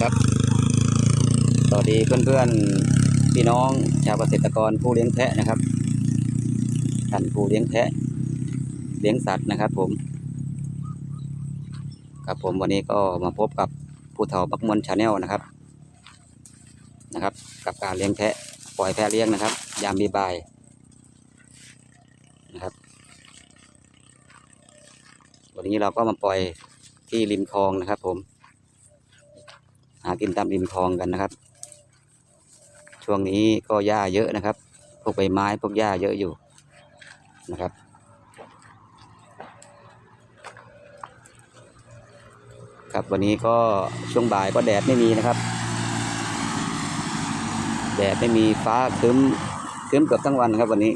ครับสวัสดีเพื่อนๆพี่น้องชาวเกษตรกรผู้เลี้ยงแพะนะครับท่านผู้เลี้ยงแพะเลี้ยงสัตว์นะครับผมกับผมวันนี้ก็มาพบกับผู้เฒ่าบักมวลชาแนลนะครับนะครับ กับการเลี้ยงแพะปล่อยแพะเลี้ยงนะครับ ยามบ่าย นะครับวันนี้เราก็มาปล่อยที่ริมคลองนะครับ ผม หากินตามริมคลองกันนะครับ ช่วงนี้ก็หญ้าเยอะนะครับ พวกใบไม้พวกหญ้าเยอะอยู่นะครับครับวันนี้ก็ช่วงบ่ายก็แดดไม่มีนะครับ แดดไม่มีฟ้าครึ้มครึ้มเกือบทั้งวันครับวันนี้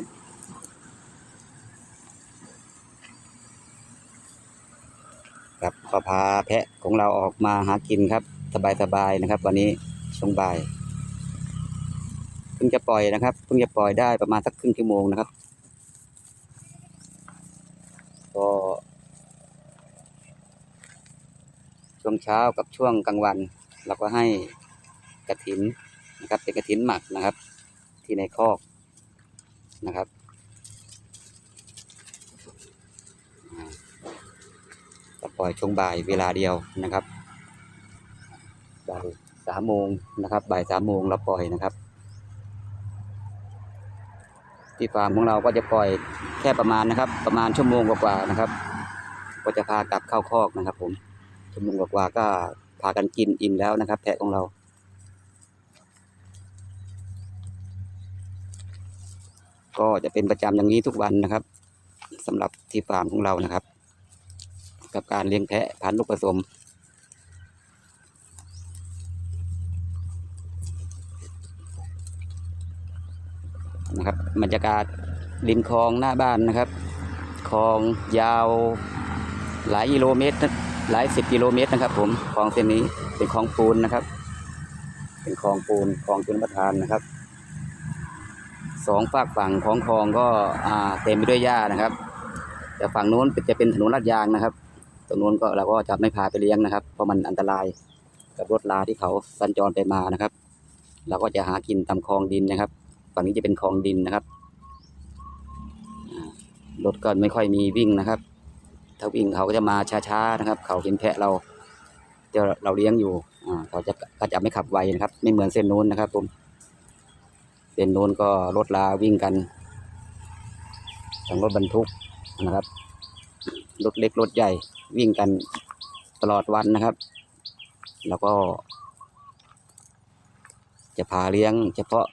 ครับ ก็พาแพะของเราออกมาหากินครับ สบายๆนะครับ วันนี้ช่วงบ่ายเพิ่งจะปล่อยนะครับเพิ่งจะปล่อยได้ประมาณสักครึ่งชั่วโมงนะครับ ก็ช่วงเช้ากับช่วงกลางวัน เราก็ให้กระถินนะครับ เป็นกระถินหมักนะครับ ที่ในคอกนะครับอ่าก็ ปล่อยช่วงบ่ายเวลาเดียวนะครับบ่ายสามโมงนะครับบ่ายสามโมงเราปล่อยนะครับ ที่ฟาร์มของเราก็จะปล่อยแค่ประมาณนะครับ ประมาณชั่วโมงกว่าๆนะครับ ก็จะพากลับเข้าคอกนะครับ ผมชั่วโมงกว่าๆก็พากันกินอิ่มแล้วนะครับ แพะของเราก็จะเป็นประจำอย่างนี้ทุกวันนะครับสำหรับที่ฟาร์มของเรานะครับ กับการเลี้ยงแพะพันธุ์ลูกผสม นะครับบรรยากาศริมคลองหน้าบ้านนะครับคลองยาวหลายกิโลเมตร หลายสิบกิโลเมตรนะครับ ผมคลองเส้นนี้เป็นคลองปูนนะครับ เป็นคลองปูนคลองชนประทานนะครับสองฝากฝั่งของคลองก็เต็มไปด้วยหญ้านะครับ แต่ฝั่งนู้นจะเป็นถนนลาดยางนะครับ ตรงนู้นก็เราก็จะไม่พาไปเลี้ยงนะครับ เพราะมันอันตรายกับรถลาที่เขาสัญจรไปมานะครับ เราก็จะหากินตามคลองดินนะครับ ฝั่งนี้จะเป็นคลองดินนะครับรถก็ไม่ค่อยมีวิ่งนะครับ ถ้าวิ่งเขาก็จะมาช้าๆนะครับ เขาเห็นแพะเราเดี๋ยวเราเลี้ยงอยู่อ่าเขาจะก็จะไม่ขับไวนะครับ ไม่เหมือนเส้นนู้นนะครับผมเส้นนู้นก็รถลาวิ่งกันทั้งรถบรรทุกนะครับ รถเล็กรถใหญ่วิ่งกันตลอดวันนะครับ แล้วก็ จะพาเลี้ยงเฉพาะ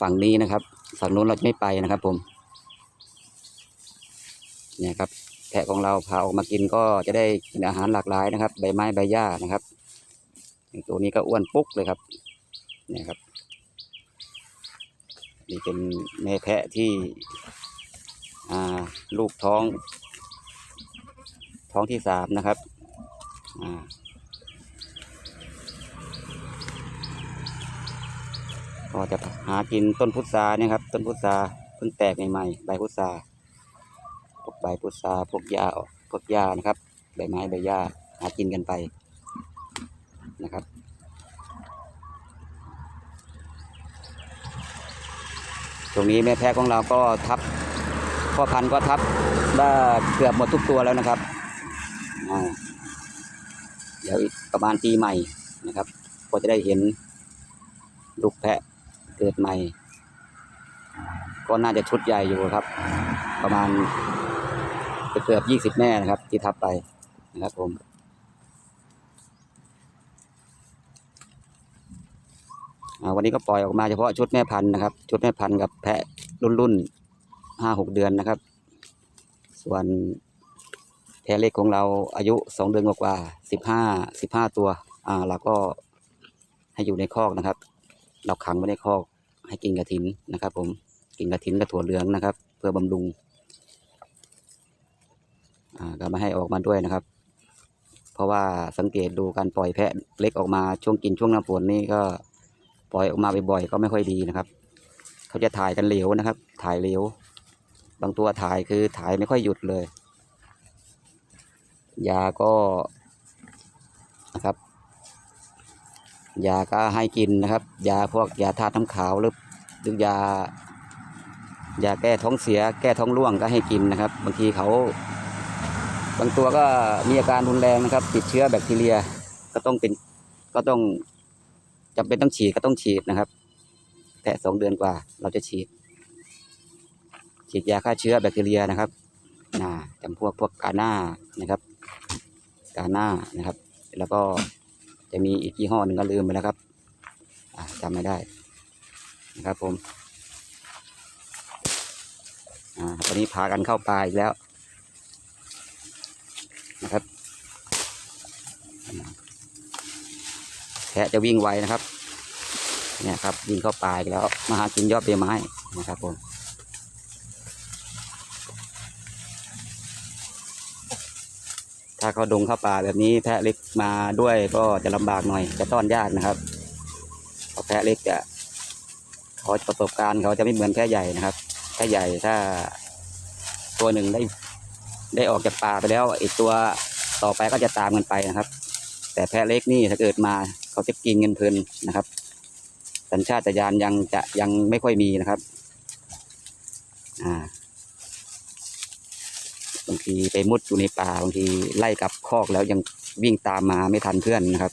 ฝั่งนี้นะครับ ฝั่งนู้นเราจะไม่ไปนะครับ ผม เนี่ยครับ แพะของเราพาออกมากินก็จะได้กินอาหารหลากหลายนะครับ ใบไม้ใบหญ้านะครับตัวนี้ก็อ้วนปุ๊กเลยครับ เนี่ยครับ นี่เป็นแม่แพะที่ลูกท้อง ท้องที่สามนะครับอ่าก็จะหากินต้นพุทราเนี่ยครับ ต้นพุทราเพิ่งแตกใหม่ๆใบพุทราพวกใบพุทราพวกหญ้าพวกหญ้านะครับใบไม้ใบหญ้าหากินกันไปนะครับตรงนี้แม่แพะของเราก็ทับพ่อพันธุ์ก็ทับได้เกือบหมดทุกตัวแล้วนะครับ เดี๋ยวอีกประมาณปีใหม่นะครับ ก็จะได้เห็นลูกแพะเกิดใหม่ ก็น่าจะชุดใหญ่อยู่ครับ ประมาณเกือบยี่สิบแม่นะครับ ที่ทับไปนะครับผมวันนี้ก็ปล่อยออกมาเฉพาะชุดแม่พันธุ์นะครับ ชุดแม่พันธุ์กับแพะรุ่นรุ่นห้าหกเดือนนะครับ ส่วน แพะเล็กของเราอายุสองเดือนกว่าสิบห้าสิบห้าตัวอ่าเราก็ให้อยู่ในคอกนะครับ เราขังไว้ในคอกให้กินกระถินนะครับ ผมกินกระถินกับถั่วเหลืองนะครับ เพื่อบำรุงอ่าก็ไม่ให้ออกมาด้วยนะครับ เพราะว่าสังเกตดูการปล่อยแพะเล็กออกมาช่วงกินช่วงหน้าฝนนี่ก็ปล่อยออกมาบ่อยๆก็ไม่ค่อยดีนะครับ เขาจะถ่ายกันเหลวนะครับ ถ่ายเหลวบางตัวถ่ายคือถ่ายไม่ค่อยหยุดเลย ยาก็นะครับ ยาก็ให้กินนะครับ ยาพวกยาธาตุน้ำขาวหรือหรือยายาแก้ท้องเสีย แก้ท้องร่วงก็ให้กินนะครับ บางทีเขา บางตัวก็มีอาการรุนแรงนะครับ ติดเชื้อแบคทีเรียก็ต้องเป็นก็ต้องจำเป็นต้องฉีดก็ต้องฉีดนะครับแค่สองเดือนกว่า เราจะฉีด ฉีดยาฆ่าเชื้อแบคทีเรียนะครับนะจำพวกพวกกาหน้านะครับ กาหน้านะครับ แล้วก็จะมีอีกยี่ห้อหนึ่งก็ลืมไปแล้วครับจำไม่ได้นะครับผมอ่าตอนนี้พากันเข้าป่าอีกแล้วนะครับแพะจะวิ่งไวนะครับ เนี่ยครับวิ่งเข้าป่าอีกแล้ว มาหากินยอดใบไม้นะครับผม ถ้าเขาดงเข้าป่าแบบนี้แพะเล็กมาด้วยก็จะลำบากหน่อย จะต้อนยากนะครับเพราะแพะเล็กจะเขาประสบการณ์เขาจะไม่เหมือนแพะใหญ่นะครับแพะใหญ่ถ้าตัวหนึ่งได้ได้ออกจากป่าไปแล้วอีกตัวต่อไปก็จะตามกันไปนะครับ แต่แพะเล็กนี่ถ้าเกิดมาเขาจะกินเงินเพลินนะครับ สัญชาตญาณยังจะยังไม่ค่อยมีนะครับ อ่า บางทีไปมุดอยู่ในป่าบางทีไล่กลับคอกแล้วยังวิ่งตามมาไม่ทันเพื่อนนะครับ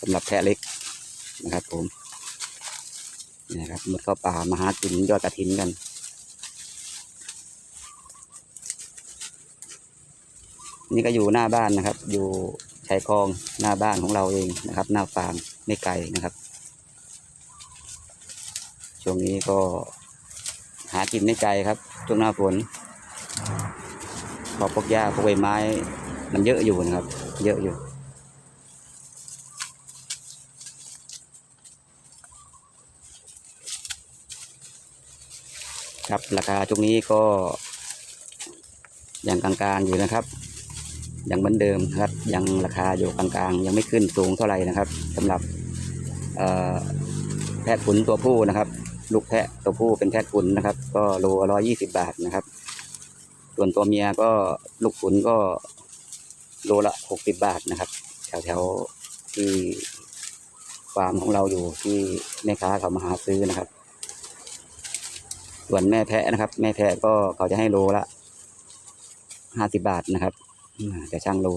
สำหรับแพะเล็กนะครับ ผมนี่นะครับมุดเข้าป่ามาหากินยอดกระถินกันนี่ก็อยู่หน้าบ้านนะครับ อยู่ชายคลองหน้าบ้านของเราเองนะครับ หน้าฟาร์มไม่ไกลนะครับ ช่วงนี้ก็หากินไม่ไกลครับช่วงหน้าฝน เพอพวกหญ้าพวกใบไม้ มันเยอะอยู่นะครับ เยอะอยู่ครับราคาช่วงนี้ก็ยังกลางๆอยู่นะครับยังเหมือนเดิมครับยังราคาอยู่กลางๆ ยังไม่ขึ้นสูงเท่าไหร่นะครับสำหรับแพะขุนตัวผู้นะครับ ลูกแพะตัวผู้เป็นแพะขุนนะครับ ก็โลร้อยยี่สิบบาทนะครับ ส่วนตัวเมียก็ลูกขุนก็โลละหกสิบบาทนะครับ แถวแถวๆที่ฟาร์มของเราอยู่ที่แม่ค้าเขามาหาซื้อนะครับ ส่วนแม่แพะนะครับ แม่แพะก็เขาจะให้โลละห้าสิบบาทนะครับแต่ช่างโล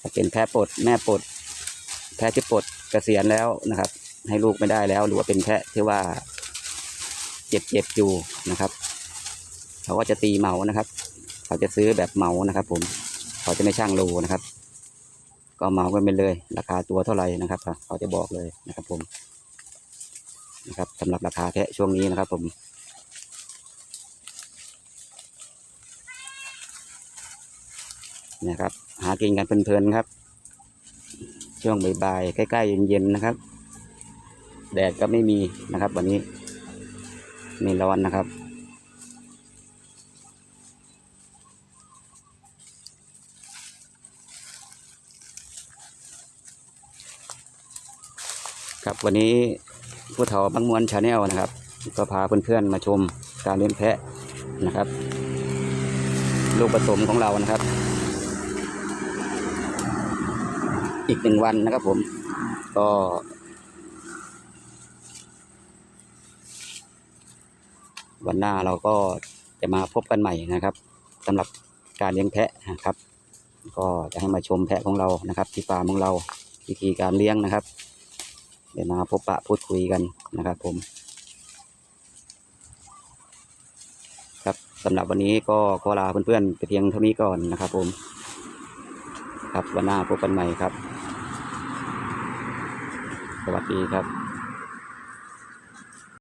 ถ้าเป็นแพะปลดแม่ปลดแพะที่ปลดเกษียณแล้วนะครับ ให้ลูกไม่ได้แล้ว หรือว่าเป็นแพะที่ว่าเจ็บเจ็บอยู่นะครับ เขาก็จะตีเหมานะครับ เขาจะซื้อแบบเหมานะครับ ผม เขาจะไม่ช่างโลนะครับ ก็เหมากันไปเลย ราคาตัวเท่าไหร่นะครับ เขาจะบอกเลยนะครับ ผม นะครับสำหรับราคาแพะช่วงนี้นะครับ ผมนะครับ หากินกันเพลินๆครับ ช่วงบ่ายๆใกล้ๆเย็นๆนะครับ แดดก็ไม่มีนะครับ วันนี้ไม่ร้อนนะครับ ครับวันนี้ผู้เฒ่าบางมวลชาแนลนะครับ ก็พาเพื่อนๆมาชมการเลี้ยงแพะนะครับ ลูกผสมของเรานะครับ อีกหนึ่งวันนะครับผมก็วันหน้าเราก็จะมาพบกันใหม่นะครับสำหรับการเลี้ยงแพะนะครับ ก็จะให้มาชมแพะของเรานะครับ ที่ฟาร์มของเราวิธีการเลี้ยงนะครับ เดี๋ยวมาพบปะพูดคุยกันนะครับผม ครับสำหรับวันนี้ก็ขอลาเพื่อนๆไปเพียงเท่านี้ก่อนนะครับผม ครับวันหน้าพบกันใหม่ครับ สวัสดีครับ